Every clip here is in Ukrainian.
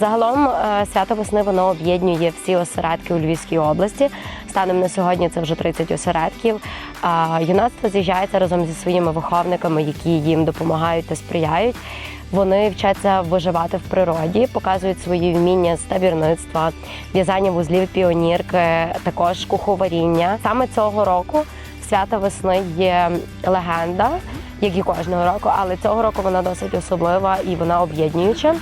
Загалом е, свято весни воно об'єднує всі осередки у Львівській області. Станом на сьогодні це вже 30 осередків. Юнацтво з'їжджається разом зі своїми виховниками, які їм допомагають та сприяють. Вони вчаться виживати в природі, показують свої вміння з табірництва, в'язання вузлів піонірки, також куховаріння. Саме цього року свята весни є легенда, як і кожного року, але цього року вона досить особлива і вона об'єднуюча,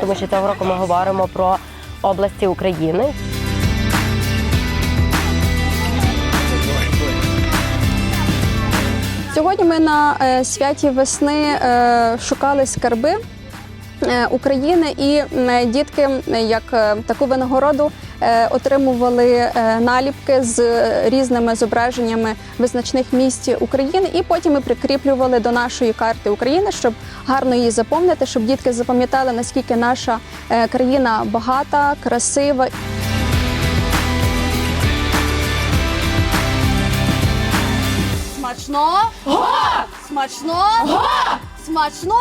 тому що цього року ми говоримо про області України. Сьогодні ми на е, святі весни е, шукали скарби України, і е, дітки е, як е, таку винагороду е, отримували е, наліпки з е, різними зображеннями визначних місць України, і потім ми прикріплювали до нашої карти України, щоб гарно її заповнити, щоб дітки запам'ятали наскільки наша е, країна багата, красива. Смачно? Го! Смачно? Го! Смачно?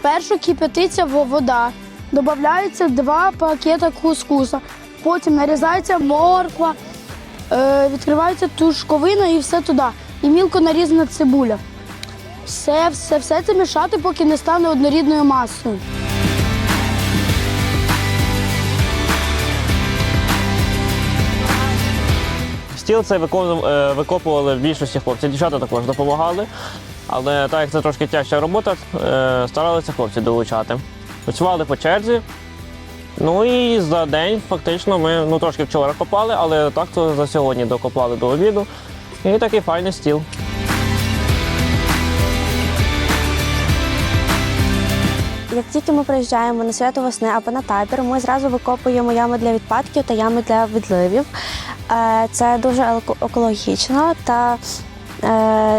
Спершу кипятиться вода, додається два пакета кускуса, потім нарізається морква, е, відкривається тушковина і все туди. І мілко нарізана цибуля. Все, все, все це мішати, поки не стане однорідною масою. Стіл цей е, викопували в більшості хлопці. Дівчата також допомагали. Але так як це трошки тяжча робота, е, старалися хлопці долучати. Працювали по черзі. Ну і за день фактично ми ну, трошки вчора копали, але так то за сьогодні докопали до обіду. І такий файний стіл. Як тільки ми приїжджаємо на свято весни або на табір, ми зразу викопуємо ями для відпадків та ями для відливів. Е, Це дуже еко- екологічно та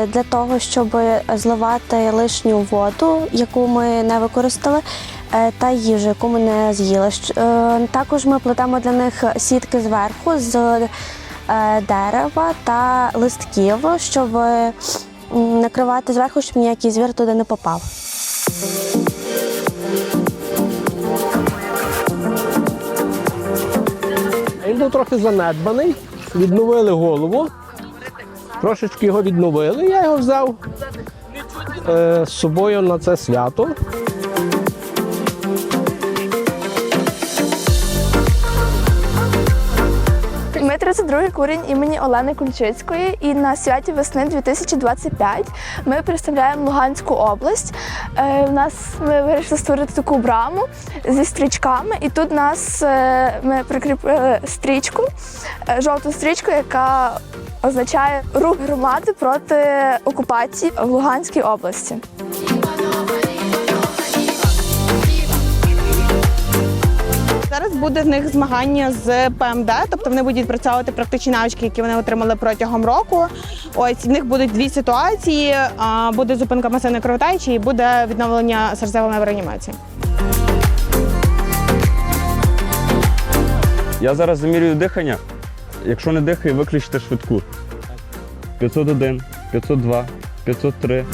для того, щоб зливати лишню воду, яку ми не використали, е, та їжу, яку ми не з'їли. Е, Також ми плетемо для них сітки зверху з е, дерева та листків, щоб накривати зверху, щоб ніякий звір туди не попав. Він був трохи занедбаний, відновили голову, трошечки його відновили. Я його взяв е, з собою на це свято. Ми 32-й курінь імені Олени Кульчицької, і на святі весни 2025 ми представляємо Луганську область. Е, у нас ми вирішили створити таку браму зі стрічками, і тут нас е, ми прикріпили стрічку, е, жовту стрічку, яка означає рух громади проти окупації в Луганській області. Зараз буде в них змагання з ПМД, тобто вони будуть працювати практичні навички, які вони отримали протягом року. Ось в них будуть дві ситуації: буде зупинка масивної кровотечі і буде відновлення серцевої реанімації. Я зараз замірюю дихання. Якщо не дихає, виключте швидку. 501, 502, 503.